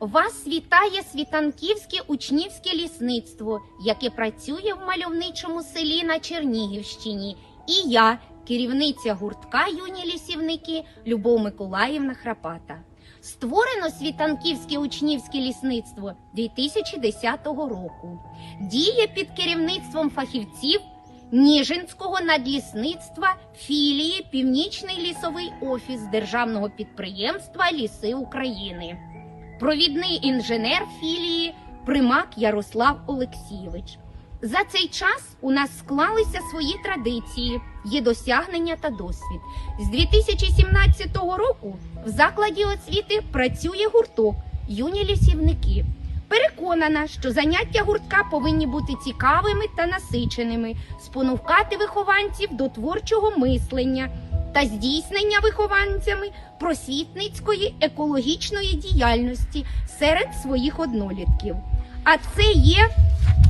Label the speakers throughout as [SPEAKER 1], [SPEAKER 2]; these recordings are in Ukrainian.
[SPEAKER 1] Вас вітає світанківське учнівське лісництво, яке працює в мальовничому селі на Чернігівщині. І я, керівниця гуртка юні лісівники Любов Миколаївна Храпата. Створено світанківське учнівське лісництво 2010 року. Діє під керівництвом фахівців Ніжинського надлісництва філії Північний лісовий офіс державного підприємства Ліси України. Провідний інженер філії Примак Ярослав Олексійович. За цей час у нас склалися свої традиції, є досягнення та досвід. З 2017 року в закладі освіти працює гурток юні лісівники. Переконана, що заняття гуртка повинні бути цікавими та насиченими, спонукати вихованців до творчого мислення та здійснення вихованцями просвітницької екологічної діяльності серед своїх однолітків. А це є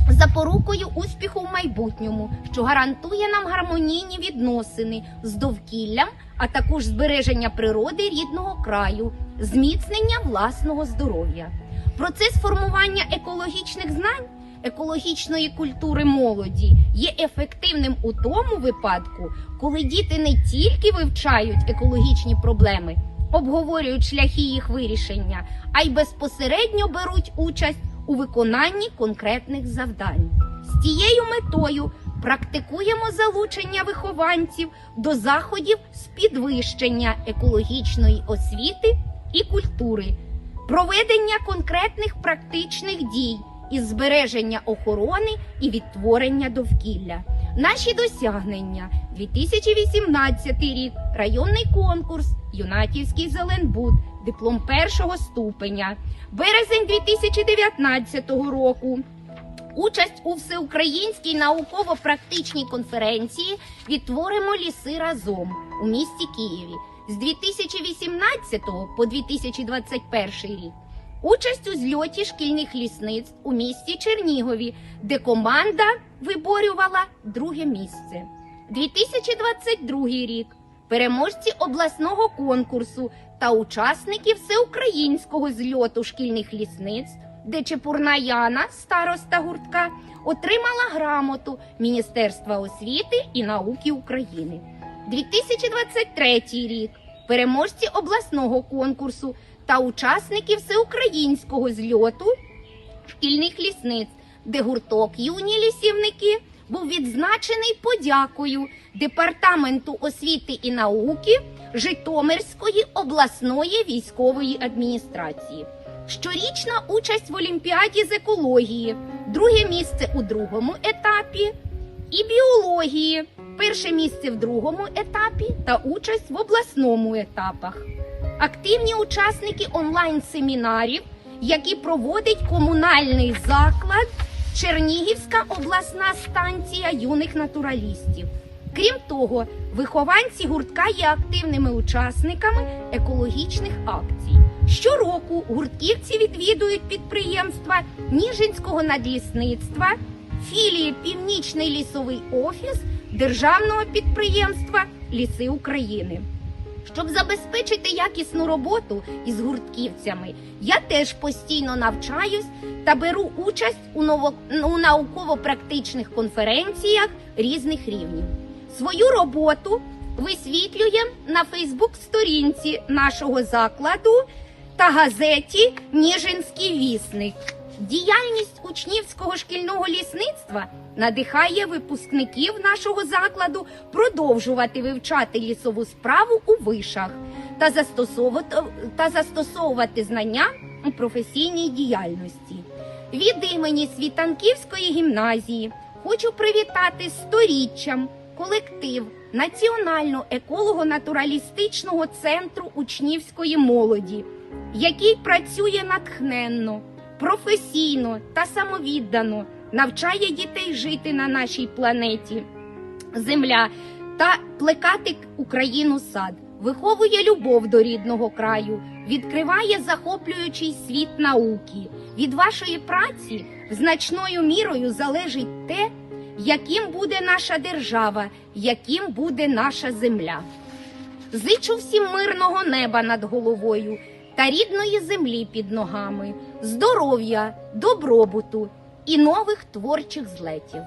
[SPEAKER 1] запорукою успіху в майбутньому, що гарантує нам гармонійні відносини з довкіллям, а також збереження природи рідного краю, зміцнення власного здоров'я. Процес формування екологічних знань, екологічної культури молоді є ефективним у тому випадку, коли діти не тільки вивчають екологічні проблеми, обговорюють шляхи їх вирішення, а й безпосередньо беруть участь у виконанні конкретних завдань. З тією метою практикуємо залучення вихованців до заходів з підвищення екологічної освіти і культури, проведення конкретних практичних дій із збереження охорони і відтворення довкілля. Наші досягнення 2018 рік, районний конкурс, Юнатівський Зеленбуд, диплом першого ступеня, березень 2019 року. Участь у всеукраїнській науково-практичній конференції Відтворимо ліси разом у місті Києві з 2018 по 2021 рік. Участь у зльоті шкільних лісництв у місті Чернігові, де команда виборювала друге місце. 2022 рік. Переможці обласного конкурсу та учасники всеукраїнського зльоту шкільних лісництв, де Чепурна Яна, староста гуртка, отримала грамоту Міністерства освіти і науки України. 2023 рік. Переможці обласного конкурсу та учасники всеукраїнського зльоту шкільних лісництв, де гурток юні лісівники був відзначений подякою Департаменту освіти і науки Житомирської обласної військової адміністрації. Щорічна участь в Олімпіаді з екології, друге місце у другому етапі, і біології, перше місце в другому етапі та участь в обласному етапах. Активні учасники онлайн-семінарів, які проводить комунальний заклад Чернігівська обласна станція юних натуралістів. Крім того, вихованці гуртка є активними учасниками екологічних акцій. Щороку гуртківці відвідують підприємства Ніжинського надлісництва, філії Північний лісовий офіс державного підприємства Ліси України. Щоб забезпечити якісну роботу із гуртківцями, я теж постійно навчаюсь та беру участь у, ново... у науково-практичних конференціях різних рівнів. Свою роботу висвітлюємо на Фейсбук-сторінці нашого закладу та газеті Ніжинський вісник. Діяльність учнівського шкільного лісництва надихає випускників нашого закладу продовжувати вивчати лісову справу у вишах та застосовувати, та застосовувати знання у професійній діяльності. Від імені Світанківської гімназії хочу привітати сторіччям колектив Національно-еколого-натуралістичного центру учнівської молоді, який працює натхненно, професійно та самовіддано, навчає дітей жити на нашій планеті Земля та плекати Україну сад, виховує любов до рідного краю, відкриває захоплюючий світ науки. Від вашої праці значною мірою залежить те, яким буде наша держава, яким буде наша земля. Зичу всім мирного неба над головою та рідної землі під ногами, здоров'я, добробуту і нових творчих злетів.